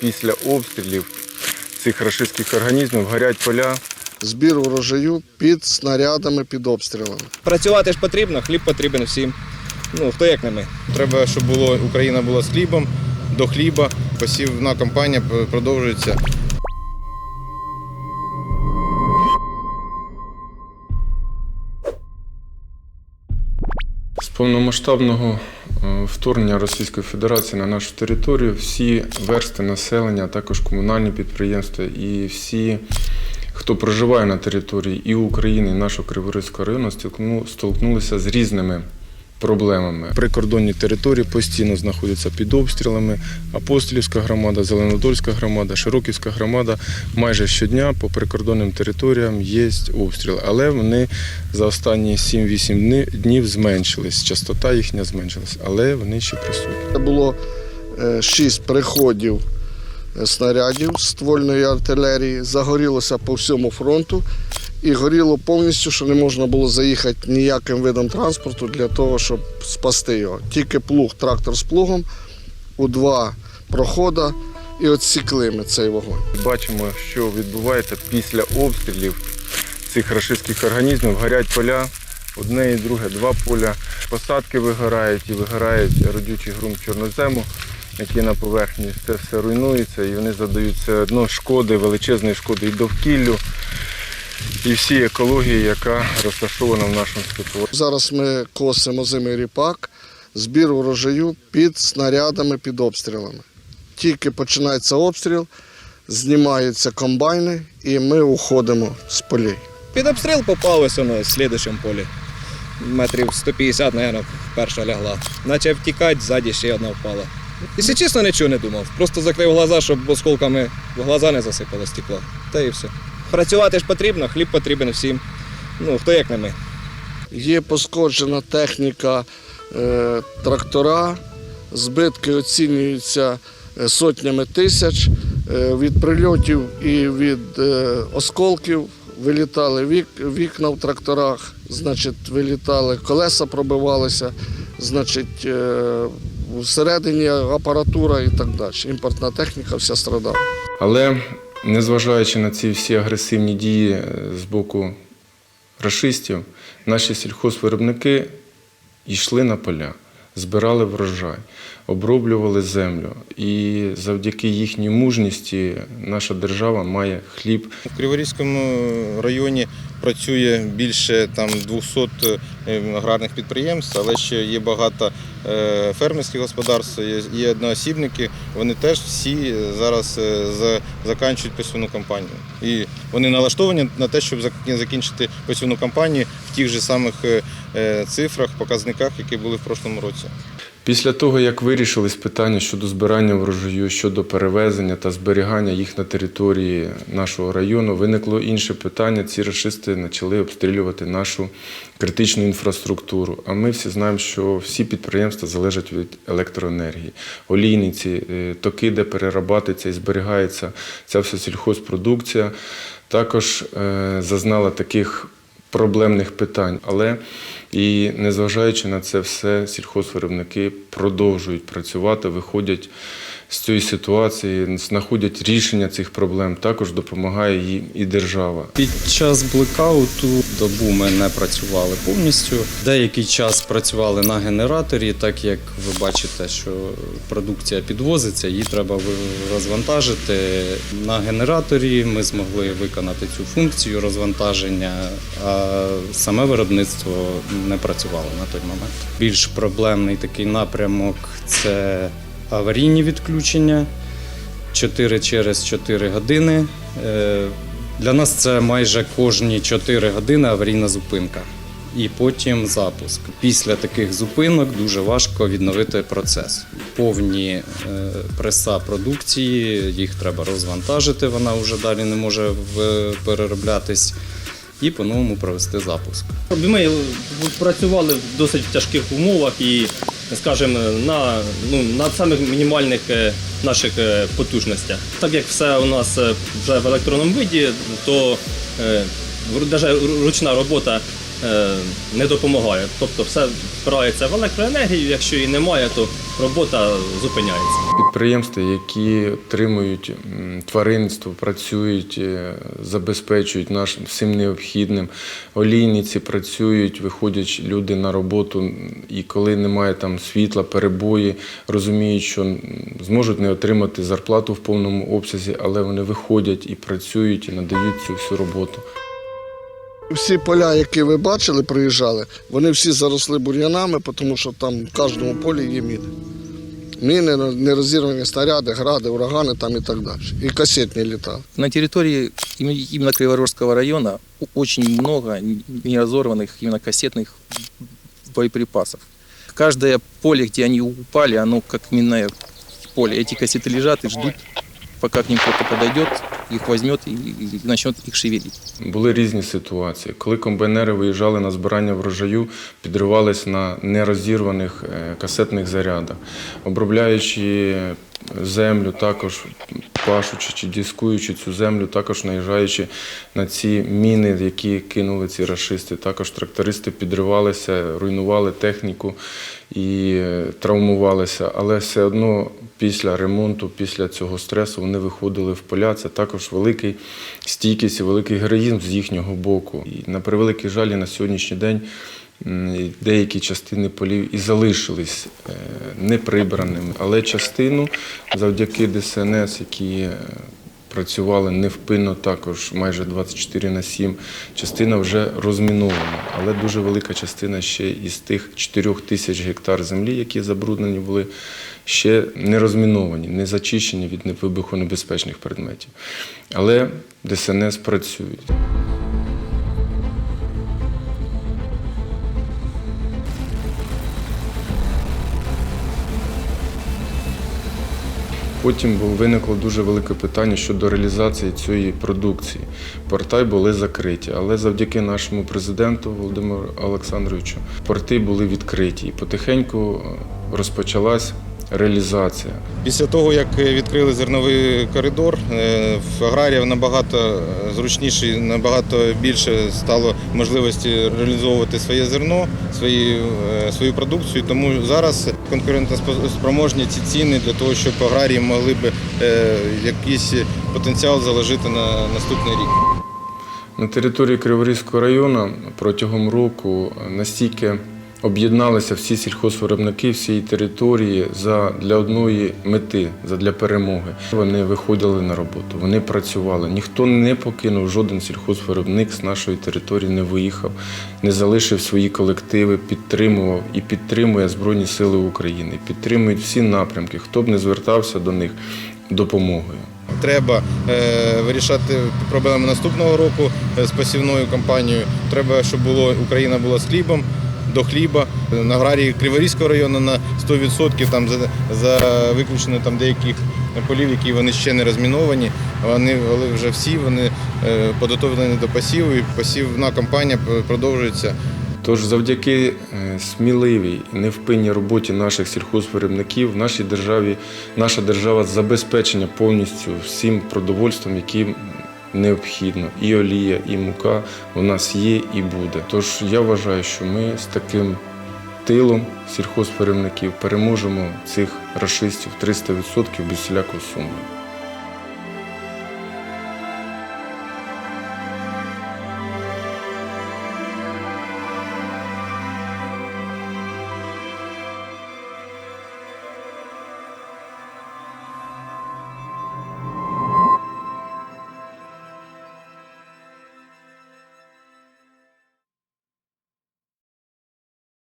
Після обстрілів цих рашистських організмів горять поля. збір урожаю під снарядами, під обстрілами. Працювати ж потрібно, хліб потрібен всім. Ну, хто як не ми. Треба, щоб було Україна була з хлібом, до хліба. Посівна кампанія продовжується. З повномасштабного вторгнення Російської Федерації на нашу територію. Всі версти населення, а також комунальні підприємства і всі, хто проживає на території і України, і нашого Криворізького району, столкнулися з різними проблемами. Прикордонні території постійно знаходяться під обстрілами. Апостолівська громада, Зеленодольська громада, Широківська громада. Майже щодня по прикордонним територіям є обстріли, але вони за останні 7-8 днів зменшились. Частота їхня зменшилась, але вони ще присутні. Було е, шість приходів е, снарядів ствольної артилерії. Загорілося по всьому фронту і горіло повністю, що не можна було заїхати ніяким видом транспорту для того, щоб спасти його. Тільки плуг, трактор з плугом у два проходи і отсікли ми цей вогонь. Бачимо, що відбувається після обстрілів цих рашистських організмів. Горять поля, одне і друге, два поля. Посадки вигорають і вигорають родючий ґрунт чорнозему, який на поверхні це все руйнується, і вони задають все одно шкоди, величезної шкоди і довкіллю, і всій екології, яка розташована в нашому степу. Зараз ми косимо зимий ріпак, збір урожаю під снарядами, під обстрілами. Тільки починається обстріл, знімаються комбайни і ми уходимо з полей. Під обстріл попалось воно в слідчому полі. Метрів 150, мабуть, перша лягла. Наче втікати, ззаді ще одна впала. Якщо чесно, нічого не думав. Просто закрив глаза, щоб осколками в глаза не засипало стекло. Та і все. Працювати ж потрібно, хліб потрібен всім. Ну, хто як не ми. Є пошкоджена техніка, е, трактора, збитки оцінюються е, сотнями тисяч. Е, від прильотів і від е, осколків вилітали вік, вікна в тракторах, значить, вилітали, колеса пробивалися, значить, е, всередині апаратура і так далі. Імпортна техніка вся страдала. Але незважаючи на ці всі агресивні дії е, з боку рашистів, наші сільхозвиробники йшли на поля, збирали врожай, оброблювали землю. І завдяки їхній мужності наша держава має хліб. В Криворізькому районі працює більше там 200 е, аграрних підприємств, але ще є багато е, фермерських господарств, є- одноосібники. Вони теж всі зараз е, закінчують посівну кампанію. І вони налаштовані на те, щоб закінчити посівну кампанію в тих же самих цифрах, показниках, які були в прошлому році. Після того, як вирішились питання щодо збирання врожаю, щодо перевезення та зберігання їх на території нашого району, виникло інше питання. Ці рашисти почали обстрілювати нашу критичну інфраструктуру. А ми всі знаємо, що всі підприємства залежать від електроенергії, олійниці, е, токи, де перерабатується і зберігається ця вся сільхозпродукція, також е, зазнала таких проблемних питань. Але і незважаючи на це все, сільхозвиробники продовжують працювати, виходять з цієї ситуації, знаходять рішення цих проблем. Також допомагає їм і держава. Під час блекауту добу ми не працювали повністю. Деякий час працювали на генераторі, так як ви бачите, що продукція підвозиться, її треба розвантажити. На генераторі ми змогли виконати цю функцію розвантаження, а саме виробництво не працювало на той момент. Більш проблемний такий напрямок це аварійні відключення. 4 через 4 години. Е, Для нас це майже кожні 4 години аварійна зупинка. І потім запуск. Після таких зупинок дуже важко відновити процес. Повні е, преса продукції, їх треба розвантажити, вона вже далі не може перероблятись, і по-новому провести запуск. Ми працювали в досить тяжких умовах і, скажімо, на, ну, на самих мінімальних е, наших е, потужностях. Так як все у нас е, вже в електронному виді, то навіть ручна робота не допомагає. Тобто все впирається в електроенергію, якщо її немає, то робота зупиняється. Підприємства, які отримують м, тваринництво, працюють, е, забезпечують нас всім необхідним. Олійниці працюють, виходять люди на роботу, і коли немає там світла, перебої, розуміють, що зможуть не отримати зарплату в повному обсязі, але вони виходять і працюють, і надають цю всю роботу. Всі поля, які ви бачили, приїжджали, вони всі заросли бур'янами, тому що там в кожному полі є міни. Міни, нерозірвані снаряди, гради, урагани там і так далі. І касетні літали. На территории именно именно Криворожского района о- очень много неразорванных именно кассетных боеприпасов. Каждое поле, где они упали, оно как минное поле. Эти кассеты лежат и ждут, пока к ним кто-то подойдет, Их возьмет і и їх их шевелить. Були різні ситуації. Коли комбайнери виїжджали на збирання врожаю, підривались на нерозірваних е, касетних зарядах, обробляючи землю, також пашучи чи дискуючи цю землю, також наїжджаючи на ці міни, які кинули ці рашисти. Також трактористи підривалися, руйнували техніку і е, травмувалися. Але все одно після ремонту, після цього стресу вони виходили в поля. Це також великий стійкість і великий героїзм з їхнього боку. І на превеликий жаль, на сьогоднішній день деякі частини полів і залишились е, неприбраними, але частину завдяки ДСНС, які е, працювали невпинно також майже 24 на 7, частина вже розмінована, але дуже велика частина ще із тих 4 тисяч гектар землі, які забруднені були, ще не розміновані, не зачищені від вибухонебезпечних предметів. Але ДСНС працюють. Потім виникло дуже велике питання щодо реалізації цієї продукції. Порти були закриті, але завдяки нашому президенту Володимиру Олександровичу порти були відкриті і потихеньку е, розпочалась реалізація. Після того, як відкрили зерновий коридор, е, в аграріїв набагато е, зручніше, набагато більше стало можливості реалізовувати своє зерно, свої, е, свою продукцію. Тому зараз конкурентоспроможні ці ціни для того, щоб аграрії могли б е, якийсь потенціал заложити на наступний рік. На території Криворізького району протягом року настільки об'єдналися всі сільхозвиробники всієї території за для одної мети, за для перемоги. Вони виходили на роботу, вони працювали. Ніхто не покинув жоден сільхозвиробник з нашої території, не виїхав, не залишив свої колективи, підтримував і підтримує Збройні Сили України, підтримують всі напрямки, хто б не звертався до них допомогою. Треба е, вирішати проблеми наступного року е, з посівною кампанією. Треба, щоб було Україна була з хлібом. До хліба на аграрії Криворізького району на 100% там за, за виключено там деяких полів, які вони ще не розміновані. Вони вже всі вони е, підготовлені до посіву. І посівна кампанія продовжується. Тож завдяки е, сміливій невпинній роботі наших сільхозвиробників в нашій державі наша держава забезпечена повністю всім продовольством, яким необхідно. І олія, і мука у нас є і буде. Тож я вважаю, що ми з таким тилом сільхозперемників переможемо цих рашистів 300% без всілякого сумніву.